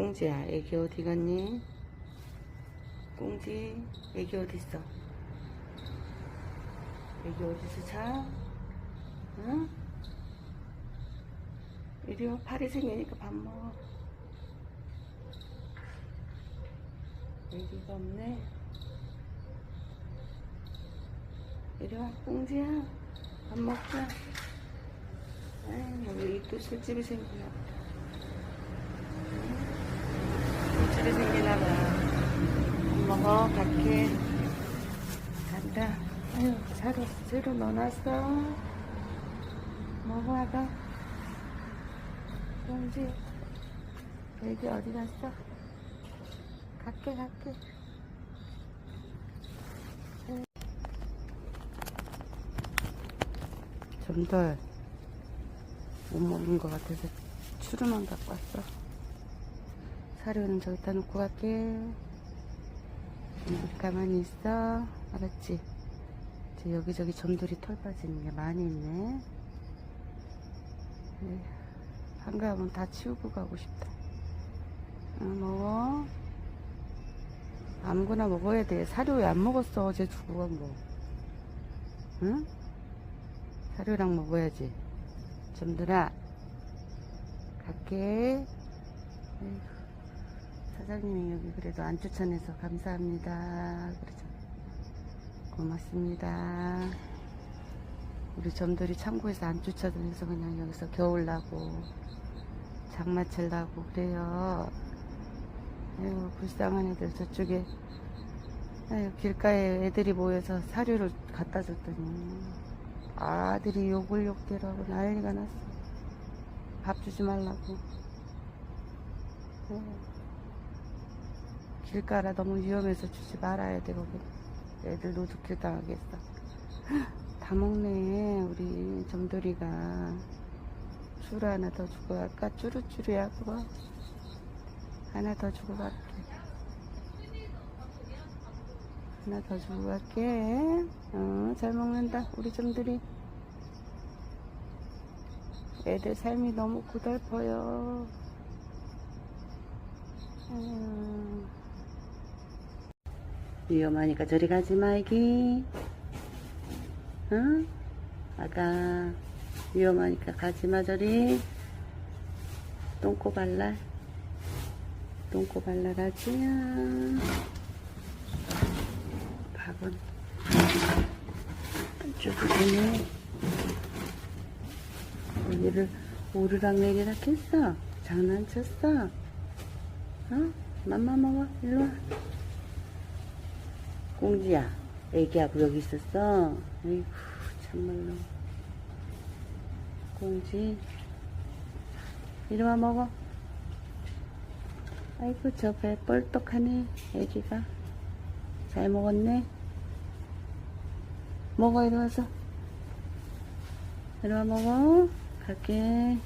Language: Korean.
꽁지야, 애기 어디 갔니? 꽁지, 애기 어디 있어? 애기 어디서 자? 응? 이리 와, 팔이 생기니까 밥 먹어. 애기가 없네. 이리 와, 꽁지야. 밥 먹자. 아이, 여기 또 술집이 생기나 보다. 술집이 생기나 봐. 밥 먹어, 갈게. 간다. 아유, 새로, 새로 넣어놨어. 먹어, 아가. 꽁지. 애기 어디 갔어? 갈게, 갈게. 좀더 못 먹은 것 같아서 추루만 갖고 왔어. 사료는 저기다 놓고 갈게. 우리 가만히 있어. 알았지? 저 여기저기 점들이 털 빠지는 게 많이 있네. 에휴, 한가하면 다 치우고 가고 싶다. 응, 먹어. 아무거나 먹어야 돼. 사료 왜 안 먹었어? 어제 주고 간 거. 응? 사료랑 먹어야지. 점들아, 갈게. 에휴, 사장님이 여기 그래도 안 추천해서 감사합니다. 그러죠. 고맙습니다. 우리 점들이 창고에서 안 주차해서 그냥 여기서 겨울 나고 장마철 나고 그래요. 아유 불쌍한 애들 저쪽에 아유 길가에 애들이 모여서 사료를 갖다 줬더니 아들이 욕을 욕대라고 난리가 났어. 밥 주지 말라고. 아유, 길가라 너무 위험해서 주지 말아야 돼 거기. 애들 노숙길 당하겠어. 다 먹네 우리 점돌이가 줄 하나 더 주고 갈까? 쭈루쭈루야 그거 하나 더 주고 갈게 하나 더 주고 갈게 어, 잘 먹는다 우리 점들이 애들 삶이 너무 고달퍼요 아유. 위험하니까 저리 가지 말기. 응? 아가 위험하니까 가지 마 저리. 똥꼬 발라. 똥꼬 발라라지야. 밥은 안 줘도 되네 오늘을 오르락 내리락 했어. 장난쳤어. 어? 맘마 먹어. 일로 와 꽁지야 애기하고 여기 있었어? 아이고 참말로. 꽁지 이리와 먹어. 아이고 저 배 뻘떡하네 애기가. 잘 먹었네. 먹어 이리 와서. 이리 와 먹어. 갈게